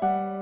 Thank you.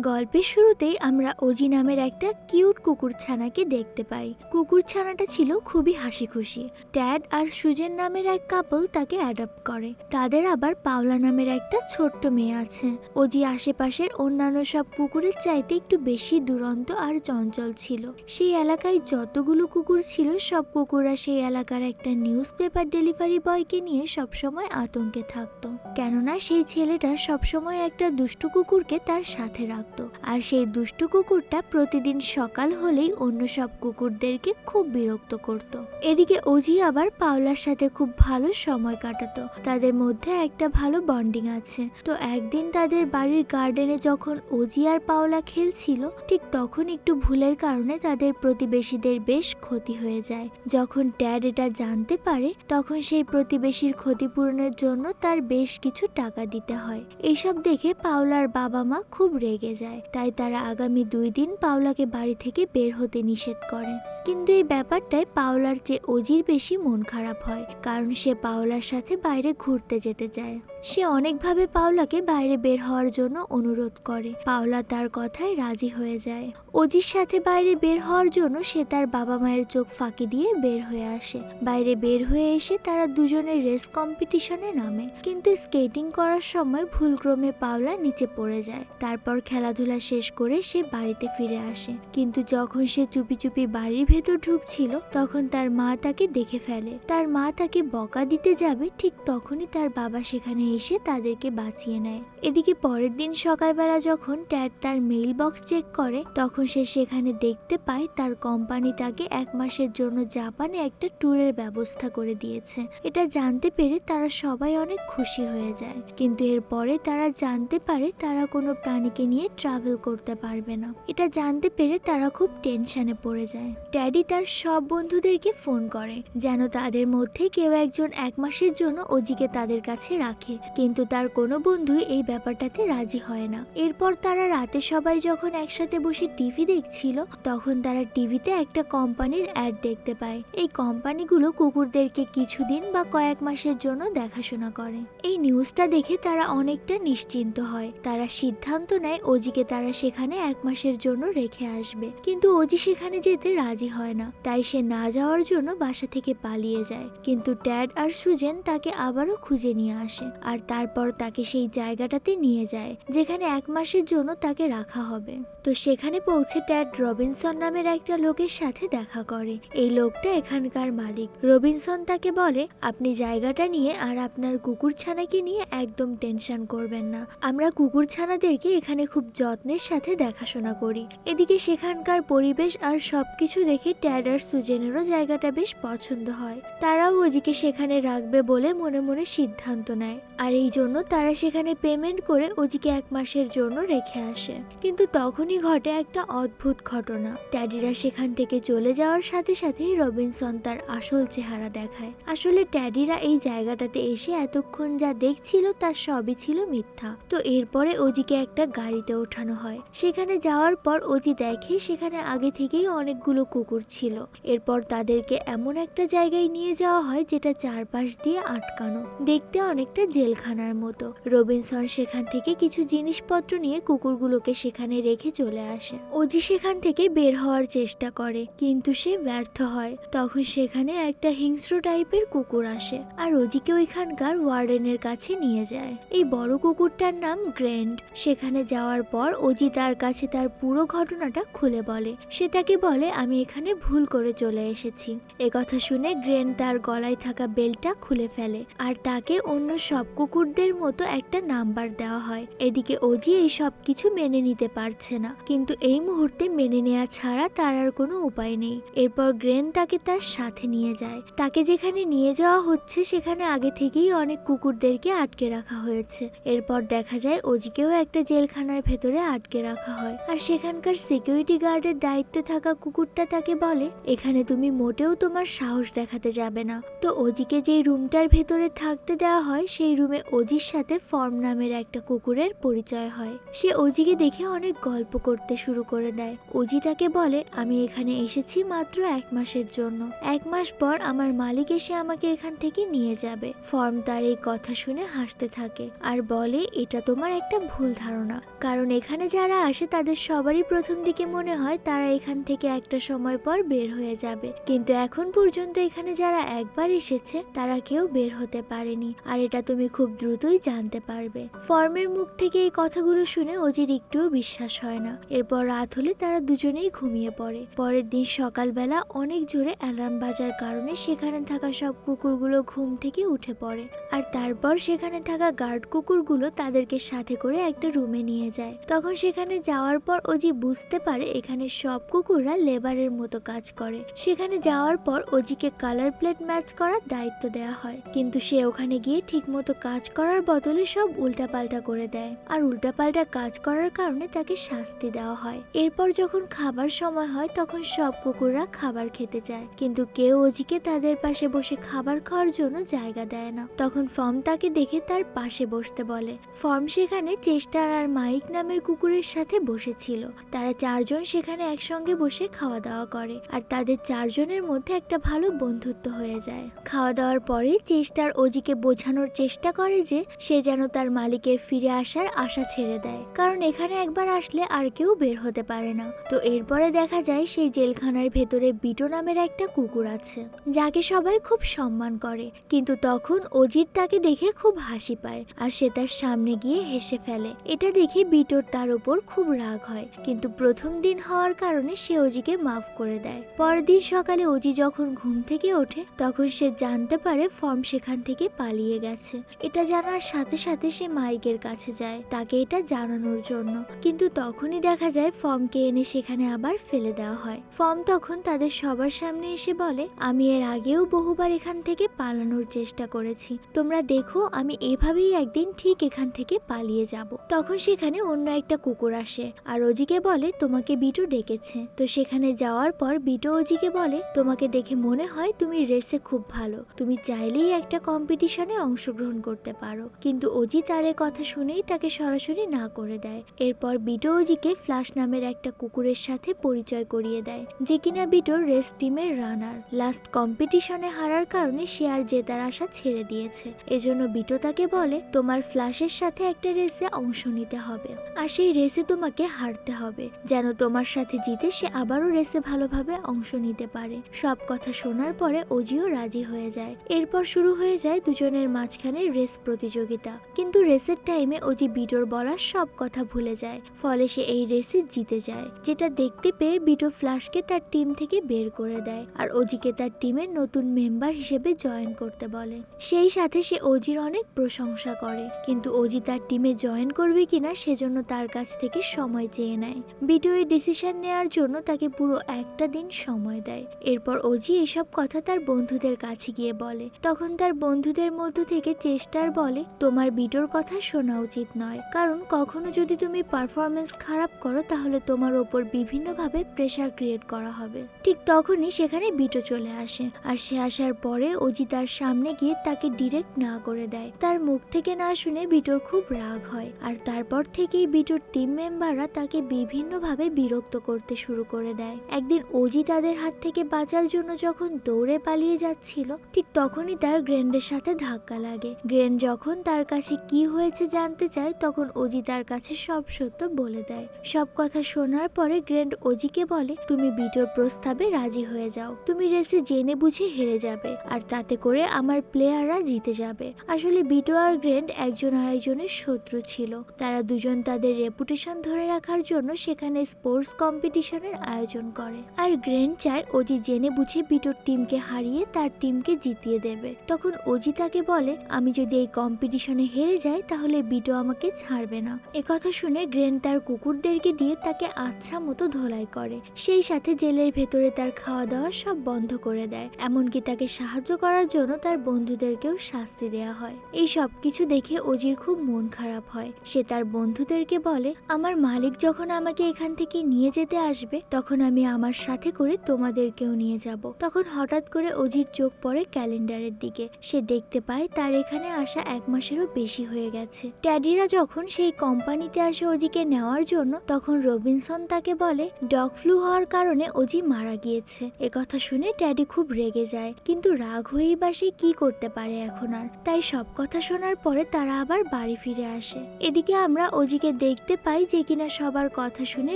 গল্পের শুরুতেই আমরা অজি নামের একটা কিউট কুকুর ছানাকে দেখতে পাই। কুকুর ছানাটা ছিল খুবই হাসি খুশি ট্যাড আর সুজেন নামের এক কাপল তাকে অ্যাডাপ্ট করে। তাদের আবার পাওলা নামের একটা ছোট্ট মেয়ে আছে। অজি আশেপাশের অন্যান্য সব কুকুরের চাইতে একটু বেশি দুরন্ত আর চঞ্চল ছিল। সেই এলাকায় যতগুলো কুকুর ছিল, সব কুকুররা সেই এলাকার একটা নিউজ পেপার ডেলিভারি বয়কে নিয়ে সবসময় আতঙ্কে থাকতো। কেননা সেই ছেলেটা সবসময় একটা দুষ্টু কুকুরকে তার সাথে রাখতো। আর সেই দুষ্টু কুকুরটা প্রতিদিন সকাল হলেই অন্য সব কুকুরদেরকে খুব বিরক্ত করত। এদিকে অজি আবার পাওলার সাথে খুব ভালো সময় কাটাতো। তাদের মধ্যে একটা ভালো বন্ডিং আছে। তো একদিন তাদের বাড়ির গার্ডেনে যখন অজি আর পাওলা খেলছিল, ঠিক তখন একটু ভুলের কারণে তাদের প্রতিবেশীদের বেশ ক্ষতি হয়ে যায়। যখন ড্যাড এটা জানতে পারে, তখন সেই প্রতিবেশীর ক্ষতিপূরণের জন্য তার বেশ কিছু টাকা দিতে হয়। এইসব দেখে পাওলার বাবা মা খুব রেগে যায়। তাই তারা আগামী দুই দিন পাওলাকে বাড়ি থেকে বের হতে নিষেধ করে। কিন্তু এই ব্যাপারটায় পাওলার চেয়ে অজির বেশি মন খারাপ হয়, কারণ সে পাওলার সাথে বাইরে ঘুরতে যেতে চায়। সে অনেকভাবে পাওলাকে বাইরে বের হওয়ার জন্য অনুরোধ করে। পাওলা তার কথায় রাজি হয়ে যায়। অজির সাথে বাইরে বের হওয়ার জন্য সে তার বাবা মায়ের চোখ ফাঁকি দিয়ে বের হয়ে আসে। বাইরে বের হয়ে এসে তারা দুজনের রেস কম্পিটিশনে নামে। কিন্তু স্কেটিং করার সময় ভুলক্রমে পাওলা নিচে পড়ে যায়। তারপর খেলাধুলা শেষ করে সে বাড়িতে ফিরে আসে। কিন্তু যখন সে চুপি চুপি বাড়ির ভেতর ঢুকছিল, তখন তার মা তাকে দেখে ফেলে। তার মা তাকে বকা দিতে যাবে, ঠিক তখনই তার বাবা সেখানে এসে তাদেরকে বাঁচিয়ে নেয়। এদিকে পরের দিন সকালবেলা যখন ট্যাড তার মেইল বক্স চেক করে, তখন সে সেখানে দেখতে পায় তার কোম্পানি তাকে এক মাসের জন্য জাপানে একটা ট্যুরের ব্যবস্থা করে দিয়েছে। এটা জানতে পেরে তারা সবাই অনেক খুশি হয়ে যায়। কিন্তু এরপরে তারা জানতে পারে তারা কোনো প্রাণীকে নিয়ে ট্রাভেল করতে পারবে না। এটা জানতে পেরে তারা খুব টেনশনে পড়ে যায়। ড্যাডি তার সব বন্ধুদেরকে ফোন করে, যেন তাদের মধ্যে কেউ একজন এক মাসের জন্য অজিকে তাদের কাছে রাখে। কিন্তু তার কোনো বন্ধুই এই ব্যাপারটাতে রাজি হয় না। এরপর তারা রাতে সবাই যখন একসাথে বসে টিভি দেখছিল, তখন তারা টিভিতে একটা কোম্পানির অ্যাড দেখতে পায়। এই কোম্পানিগুলো কুকুরদেরকে কিছুদিন বা কয়েক মাসের জন্য দেখাশোনা করে। এই নিউজটা দেখে তারা অনেকটা নিশ্চিন্ত হয়। তারা সিদ্ধান্ত নেয় অজিকে তারা সেখানে এক মাসের জন্য রেখে আসবে। কিন্তু অজি সেখানে যেতে রাজি হয় না। তাই সে না যাওয়ার জন্য বাসা থেকে পালিয়ে যায়। কিন্তু ট্যাড আর সুজেন তাকে আবারও খুঁজে নিয়ে আসে আর তারপর তাকে সেই জায়গাটাতে নিয়ে যায়, যেখানে এক মাসের জন্য তাকে রাখা হবে। তো সেখানে পৌঁছে ট্যাড রবিনসন নামের একটা লোকের সাথে দেখা করে। এই লোকটা এখানকার মালিক। রবিনসন তাকে বলে, আপনি জায়গাটা নিয়ে আর আপনার কুকুর ছানাকে নিয়ে একদম টেনশন করবেন না। আমরা কুকুর ছানাদেরকে এখানে খুব যত্নের সাথে দেখাশোনা করি। এদিকে সেখানকার পরিবেশ আর সবকিছু দেখে ট্যাড আর সুজেনেরও জায়গাটা বেশ পছন্দ হয়। তারাও অজিকে সেখানে রাখবে বলে মনে মনে সিদ্ধান্ত নেয়। আর এই জন্য তারা সেখানে পেমেন্ট করে অজিকে এক মাসের জন্য রেখে আসে। কিন্তু তখনই ঘটে একটা অদ্ভুত ঘটনা। ট্যাডিরা সেখান থেকে চলে যাওয়ার সাথে সাথেই রবিনসন তার আসল চেহারা দেখায়। আসলে ট্যাডিরা এই জায়গাটাতে এসে এতক্ষণ যা দেখছিল তার সবই ছিল মিথ্যা। তো এরপরে অজিকে একটা গাড়িতে ওঠানো হয়। সেখানে যাওয়ার পর অজি দেখে সেখানে আগে থেকেই অনেকগুলো কুকুর ছিল। এরপর তাদেরকে এমন একটা জায়গায় নিয়ে যাওয়া হয় যেটা চারপাশ দিয়ে আটকানো। দেখতে অনেকটা জেলখানার মতো। রবিনসন সেখান থেকে কিছু জিনিসপত্র নিয়ে কুকুরগুলোকে সেখানে রেখে চলে আসে। অজি সেখান থেকে বের হওয়ার চেষ্টা করে, কিন্তু সে ব্যর্থ হয়। তখন সেখানে একটা হিংস্র টাইপের কুকুর আসে আর অজিকে ওইখানকার ওয়ার্ডেনের কাছে নিয়ে যায়। এই বড় কুকুরটার নাম গ্র্যান্ড সেখানে যাওয়ার পর অজি তার কাছে তার পুরো ঘটনাটা খুলে বলে। সে তাকে বলে, আমি এখানে ভুল করে চলে এসেছি। এ কথা শুনে গ্রেন তার গলায় থাকা বেলটা খুলে ফেলে আর তাকে অন্য সব কুকুরদের মতো একটা নাম্বার দেওয়া হয়। এদিকে ওজি এই সব কিছু মেনে নিতে পারছে না। কিন্তু এই মুহূর্তে মেনে নেওয়া ছাড়া তার আর কোনো উপায় নেই। এরপর গ্রেন তাকে তার সাথে নিয়ে যায়। তাকে যেখানে নিয়ে যাওয়া হচ্ছে সেখানে আগে থেকেই অনেক কুকুরদেরকে আটকে রাখা হয়েছে। এরপর দেখা যায় ওজিকেও একটা জেলখানার ভেতরে আটকে রাখা হয়। আর সেখানকার সিকিউরিটি গার্ডের দায়িত্বে থাকা কুকুরটা তাকে বলে, এখানে তুমি মোটেও তোমার সাহস দেখাতে যাবে না। তো অজিকে যেই রুমটার ভেতরে থাকতে দেওয়া হয়, সেই রুমে অজির সাথে ফর্ম নামের একটা কুকুরের পরিচয় হয়। সে ওজিকে দেখে অনেক গল্প করতে শুরু করে দেয়। ওজি তাকে বলে, আমি এখানে এসেছি মাত্র এক মাসের জন্য। এক মাস পর আমার মালিক এসে আমাকে এখান থেকে নিয়ে যাবে। ফর্ম তার এই কথা শুনে হাসতে থাকে আর বলে, এটা তোমার একটা ভুল ধারণা। কারণ এখানে যারা আসে, তাদের সবারই প্রথম দিকে মনে হয় তারা এখান থেকে একটা সময় পর বের হয়ে যাবে। কিন্তু এখন পর্যন্ত এখানে যারা একবার এসেছে, তারা কেউ বের হতে পারেনি। আর এটা তুমি খুব দ্রুতই জানতে পারবে। ফর্মের মুখ থেকে এই কথাগুলো শুনে অজির একটুও বিশ্বাস হয় না। এরপর রাত হলে তারা দুজনেই ঘুমিয়ে পড়ে। পরের দিন সকালবেলা অনেক জোরে অ্যালার্ম বাজার কারণে সেখানে থাকা সব কুকুরগুলো ঘুম থেকে উঠে পড়ে। আর তারপর সেখানে থাকা গার্ড কুকুরগুলো তাদেরকে সাথে করে একটা রুমে নিয়ে যায়। তখন সেখানে যাওয়ার পর অজি বুঝতে পারে, এখানে সব কুকুররা লেবারের মতো কাজ করে। সেখানে যাওয়ার পর অজিকে কালার প্লেট ম্যাচ করার দায়িত্ব দেওয়া হয়। কিন্তু সে ওখানে গিয়ে ঠিকমতো কাজ করার বদলে সব উল্টাপাল্টা করে দেয়। আর উল্টাপাল্টা কাজ করার কারণে তাকে শাস্তি দেওয়া হয়। এরপর যখন খাবার সময় হয়, তখন সব কুকুররা খাবার খেতে চায় কিন্তু কেউ অজিকে তাদের পাশে বসে খাবার খাওয়ার জন্য জায়গা দেয় না। তখন ফর্ম তাকে দেখে তার পাশে বসতে বলে। ফর্ম সেখানে চেষ্টার আর মাইক নামের কুকুরের সাথে বসেছিল। তারা চারজন সেখানে একসঙ্গে বসে খাওয়া দাওয়া করে, আর তাদের চারজনের মধ্যে একটা ভালো বন্ধুত্ব হয়ে যায়। খাওয়া দাওয়ার পরে চেষ্টার অজিকে বোঝানোর চেষ্টা করে যে, সে যেন তার মালিকের ফিরে আসার আশা ছেড়ে দেয়। কারণ এখানে একবার আসলে আর কেউ বের হতে পারে না। তো এরপরে দেখা যায় সেই জেলখানার ভেতরে বিটো নামের একটা কুকুর আছে, যাকে সবাই খুব সম্মান করে। কিন্তু তখন অজিত তাকে দেখে খুব হাসি পায়, আর সে তার সামনে গিয়ে হেসে ফেলে। এটা দেখে বিটোর তার উপর খুব রাগ হয়। কিন্তু প্রথম দিন হওয়ার কারণে সে অজিকে মাফ করে দেয়। পরের দিন সকালে অজি যখন ঘুম থেকে ওঠে, তখন সে জানতে পারে ফর্ম সেখান থেকে পালিয়ে গেছে। এটা জানার সাথে সাথে সে মাইকের কাছে যায়, তাকে এটা জানানোর জন্য। কিন্তু তখনই দেখা যায় ফর্মকে এনে সেখানে আবার ফেলে দেওয়া হয়। ফর্ম তখন তাদের সবার সামনে এসে বলে, আমি এর আগেও বহুবার এখান থেকে পালানোর চেষ্টা করেছি। তোমরা দেখো, আমি এভাবেই একদিন ঠিক এখান থেকে পালিয়ে যাব। তখন সেখানে অন্য একটা কুকুর আসে, আর অজিকে বলে, তোমাকে বিটু ডেকেছে। তো সেখানে যাওয়ার পর বিটু অজিকে বলে, তোমাকে দেখে মনে হয় তুমি রেসে খুব ভালো। তুমি চাইলেই একটা কম্পিটিশনে অংশগ্রহণ করতে পারো। কিন্তু অজি তার কথা শুনেই তাকে সরাসরি না করে দেয়। এরপর বিটো অজিকে ফ্লাশ নামের একটা কুকুরের সাথে পরিচয় করিয়ে দেয়, যে কিনা বিটোর রেস টিমের রানার। লাস্ট কম্পিটিশনে হারার কারণে সে আর জেতার আশা ছেড়ে দিয়েছে। এজন্য বিটো তাকে বলে, তোমার ফ্লাশের সাথে একটা রেসে অংশ নিতে হবে। আর সেই রেসে তোমাকে হারতে হবে। যেন তোমার সাথে জিতে সে আবারও রেসে ভালোভাবে অংশ নিতে পারে। সব কথা শোনার পরে অজিও রাজি হয়ে যায়। এরপর শুরু হয়ে যায় দুজনের মাঝখানে রেস প্রতিযোগিতা। কিন্তু রেসের টাইমে অজি বিটোর বলার সব কথা ভুলে যায়। ফলে সে এই রেসে জিতে যায়। যেটা দেখতে পেয়ে বিটো ফ্লাশকে তার টিম থেকে বের করে দেয় আর অজিকে তার টিমের নতুন মেম্বার হিসেবে জয়েন করতে বলে। সেই সাথে সে অজির অনেক প্রশংসা করে। কিন্তু অজি তার টিমে জয়েন করবে কিনা সেজন্য তার কাছ থেকে সময় চেয়ে নেয়। বিটো এই ডিসিশন নেওয়ার জন্য তাকে পুরো একটা দিন সময় দেয়। এরপর অজি এসব কথা তার বন্ধুদের কাছে গিয়ে বলে। তখন তার বন্ধুদের মধ্য থেকে চেষ্টার বলে, তোমার বিটোর কথা শোনা উচিত নয়। কারণ কখনো যদি তুমি পারফরমেন্স খারাপ করো, তাহলে তোমার ওপর বিভিন্নভাবে প্রেশার ক্রিয়েট করা হবে। ঠিক তখনই সেখানে বিটো চলে আসে। আর সে আসার পরে অজি তার সামনে গিয়ে তাকে ডিরেক্ট না করে দেয়। তার মুখ থেকে না শুনে বিটোর খুব রাগ হয়। আর তারপর থেকেই বিটোর টিম মেম্বাররা তাকে বিভিন্নভাবে বিরক্ত করতে শুরু করে দেয়। একদিন অজি তাদের হাত থেকে বাঁচার জন্য যখন দৌড়ে পালিয়ে যাচ্ছিল, ঠিক তখনই তার গ্রেন্ডের সাথে ধাক্কা লাগে। গ্রেন্ড যখন তার কাছে কি হয়েছে জানতে চায়, তখন অজি তার কাছে সব সত্য বলে দেয়। সব কথা শোনার পরে গ্রেন্ড অজিকে বলে, তুমি বিটোর প্রস্তাবে রাজি হয়ে যাও। তুমি রেসে জেনে বুঝে হেরে যাবে, আর তাতে করে আমার প্লেয়াররা জিতে যাবে। আসলে বিটো আর গ্রেন্ড একজন আরেকজনের শত্রু ছিল। তারা দুজন তাদের রেপুটেশন ধরে রাখার জন্য সেখানে স্পোর্টস কম্পিটিশনের আয়োজন করে। আর গ্রেন্ড চায় অজি জেনে বুঝে বিটোর টিমকে হারিয়ে তার টিমকে জিতিয়ে দেবে। তখন অজি তাকে বলে, আমি যদি এই কম্পিটিশনে হেরে যাই, তাহলে বিটো আমাকে ছাড়বে না। একথা শুনে গ্রেন্ড তার কুকুরদেরকে দিয়ে তাকে আচ্ছা মতো ধোলাই করে। সেই সাথে জেলের ভেতরে তার খাওয়া দাওয়া সব বন্ধ করে দেয়। এমনকি তাকে সাহায্য করার জন্য তার বন্ধুদেরকেও শাস্তি দেওয়া হয়। এই সব কিছু দেখে অজির খুব মন খারাপ হয়। সে তার বন্ধুদেরকে বলে, আমার মালিক যখন আমাকে এখান থেকে নিয়ে যেতে আসবে, তখন আমি আমার সাথে করে তোমাদেরকেও নিয়ে যাব। তখন হঠাৎ করে অজির চোখ পড়ে ক্যালেন্ডারের দিকে। সে দেখতে পায় তার এখানে আসা এক মাসেরও বেশি হয়ে গেছে। ট্যাডিরা যখন সেই কোম্পানিতে আসে অজিকে নেওয়ার জন্য, তখন রবিনসন তাকে বলে, ডগ ফ্লু হওয়ার কারণে অজি মারা গিয়েছে। কথা শুনে ট্যাডি খুব রেগে যায়। কিন্তু রাগ হয়েই বা সে কি করতে পারে এখন আর? তাই সব কথা শোনার পরে তারা আবার বাড়ি ফিরে আসে। এদিকে আমরা অজিকে দেখতে পাই যে কিনা সবার কথা শুনে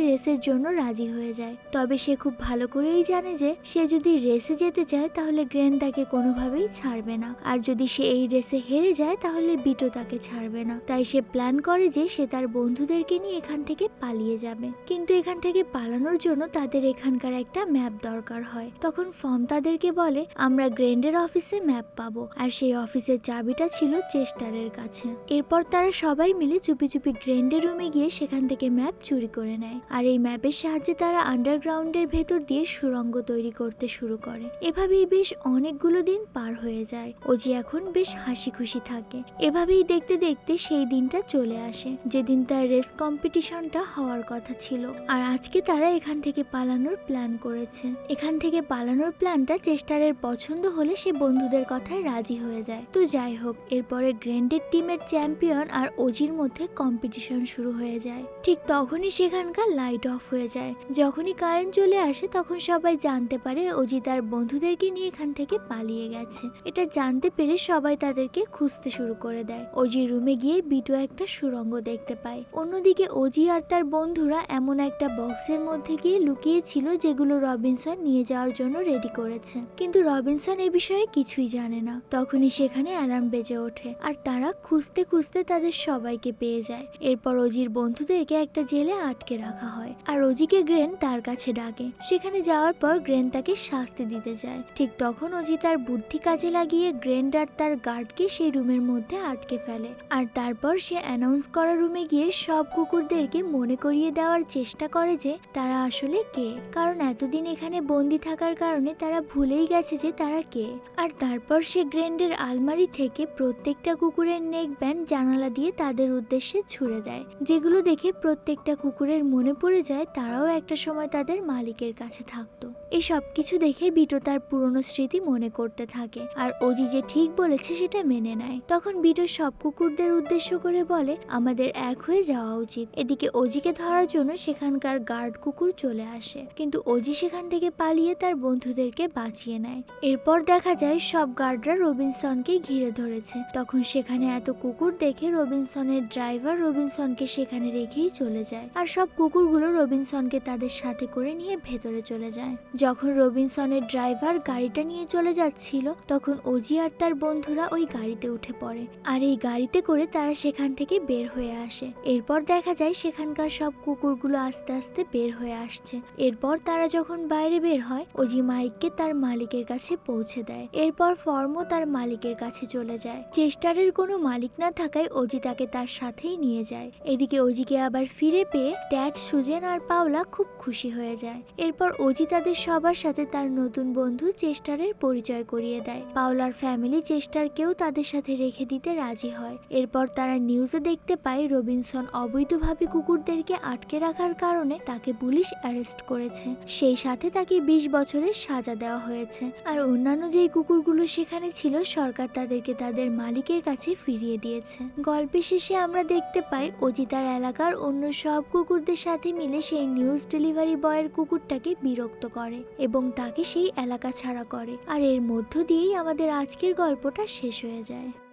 রেসের জন্য রাজি হয়ে যায়। তবে সে খুব ভালো করেই জানে যে সে যদি রেসে যেতে চায় তাহলে গ্রেন তাকে কোনোভাবেই ছাড়বে না। আর যদি সে এই রেসে হেরে যায় তাহলে বিটো তাকে ছাড়বে না। তাই সে প্ল্যান করে যে সে তার বন্ধুদেরকে নিয়ে এখান থেকে পালিয়ে যাবে। কিন্তু এখান থেকে পালানোর জন্য তাদের এখানকার একটা ম্যাপ দরকার হয়। তখন ফর্ম তাদেরকে বলে, আমরা গ্রেন্ডের অফিসে ম্যাপ পাবো। আর সেই অফিসের চাবিটা ছিল চেস্টারের কাছে। এরপর তারা সবাই মিলে চুপি চুপি গ্রেন্ডের রুমে গিয়ে সেখান থেকে ম্যাপ চুরি করে নেয়। আর এই ম্যাপের সাহায্যে তারা আন্ডারগ্রাউন্ডের ভেতর দিয়ে সুড়ঙ্গ তৈরি করতে শুরু করে। এভাবেই বেশ অনেকগুলো দিন পার হয়ে যায়। অজি এখন বেশ হাসি খুশি থাকে। এভাবেই দেখতে দেখতে সেই দিনটা চলে আসে। যেদিন তার রেস কম্পিটিশনটা হওয়ার কথা ছিল। আর আজকে তারা এখান থেকে পালানোর প্ল্যান করেছে। এখান থেকে পালানোর প্ল্যানটা চেষ্টারের পছন্দ হলে সে বন্ধুদের কথায় রাজি হয়ে যায়। তো যাই হোক, এরপরে গ্র্যান্ডেড টিমের চ্যাম্পিয়ন আর অজির মধ্যে কম্পিটিশন শুরু হয়ে যায়। ঠিক তখনই সেখানকার লাইট অফ হয়ে যায়। যখনই কারেন্ট চলে আসে, তখন সবাই জানতে পারে অজি তার বন্ধুদেরকে নিয়ে এখান থেকে পালিয়ে গেছে। এটা জানতে পেরে সবাই তাদেরকে খুঁজতে শুরু করে দেয়। অজি রুমে গিয়ে বিটু একটা সুরঙ্গ দেখতে পায়। অন্যদিকে অজি আর তার বন্ধুরা এমন একটা বক্সের মধ্যে গিয়ে লুকিয়েছিল যেগুলো রবিনসন নিয়ে যাওয়ার জন্য রেডি করেছে। কিন্তু রবিনসন এ বিষয়ে কিছুই জানে না। তখনই সেখানে অ্যালার্ম বেজে ওঠে আর তারা খুঁজতে খুঁজতে তাদের সবাইকে পেয়ে যায়। এরপর অজির বন্ধুদেরকে একটা জেলে আটকে রাখা হয়। আর অজিকে গ্রেন তার কাছে ডাকে। সেখানে যাওয়ার পর গ্রেন তাকে শাস্তি দিতে যায়। ঠিক তখন অজি তার বুদ্ধি কাজে লাগিয়ে গ্রেন্ড আর তার গার্ডকে সেই রুমের মধ্যে আটকে ফেলে। আর তারপর সে অ্যানাউন্স করা রুমে গিয়ে সব কুকুরদেরকে মনে করিয়ে দেওয়ার চেষ্টা করে যে তারা আসলে কে। কারণ এতদিন এখানে বন্দি থাকার কারণে তারা ভুলেই গেছে যে তারা কে। আর তারপর সে গ্রেন্ডের আলমারি থেকে প্রত্যেকটা কুকুরের নেক ব্যান্ড জানালা দিয়ে তাদের উদ্দেশ্যে ছুড়ে দেয়। যেগুলো দেখে প্রত্যেকটা কুকুরের মনে পড়ে যায় তারাও একটা সময় তাদের মালিকের কাছে থাকতো। এই সব কিছু দেখে বিটো তার পুরনো স্মৃতি মনে করতে থাকে। আর অজি যে ঠিক বলেছে সেটা মেনে নেয়। তখন বিটো সব কুকুরদের উদ্দেশ্য করে বলে, আমাদের এক হয়ে যাওয়া উচিত। এদিকে অজিকে ধরার জন্য সেখানকার গার্ড কুকুর চলে আসে। কিন্তু অজি সেখান থেকে পালিয়ে তার বন্ধুদেরকে বাঁচিয়ে নেয়। এরপর দেখা যায় সব গার্ডরা রবিনসনকে ঘিরে ধরেছে। তখন সেখানে এত কুকুর দেখে রবিনসনের ড্রাইভার রবিনসনকে সেখানে রেখেই চলে যায়। আর সব কুকুরগুলো রবিনসনকে তাদের সাথে করে নিয়ে ভেতরে চলে যায়। যখন রবিনসনের ড্রাইভার গাড়িটা নিয়ে চলে যাচ্ছিল, তখন অজি আর তার বন্ধুরা ওই গাড়িতে উঠে পড়ে। আর এই গাড়িতে করে তারা সেখান থেকে বের হয়ে আসে। এরপর দেখা যায় সেখানকার সব কুকুরগুলো আস্তে আস্তে বের হয়ে আসছে। এরপর তারা যখন বাইরে বের হয় অজি মাইককে তার মালিকের কাছে পৌঁছে দেয়। এরপর ফর্মও তার মালিকের কাছে চলে যায়। চেস্টারের কোনো মালিক না থাকায় অজি তাকে তার সাথেই নিয়ে যায়। এদিকে অজিকে আবার ফিরে পেয়ে ড্যাড সুজেন আর পাওলা খুব খুশি হয়ে যায়। এরপর অজি তাদের সবার সাথে তার নতুন বন্ধু চেস্টারের পরিচয় করিয়ে দেয়। পাওলার ফ্যামিলি চেস্টারকেও তাদের সাথে রেখে দিতে রাজি হয়। এরপর তারা নিউজে দেখতে পায় রবিনসন অবৈধভাবে কুকুরদেরকে আটকে রাখার কারণে তাকে পুলিশ অ্যারেস্ট করেছে। সেই সাথে তাকে বিশ বছরের সাজা দেওয়া হয়েছে। আর অন্যান্য যেই কুকুরগুলো সেখানে ছিল, সরকার তাদেরকে তাদের মালিকের কাছে ফিরিয়ে দিয়েছে। গল্পের শেষে আমরা দেখতে পাই অজি তার এলাকার অন্য সব কুকুরদের সাথে মিলে সেই নিউজ ডেলিভারি বয়ের কুকুরটাকে বিরক্ত করে এবং তাকে সেই এলাকা ছাড়া করে। আর এর মধ্য দিয়েই আমাদের আজকের গল্পটা শেষ হয়ে যায়।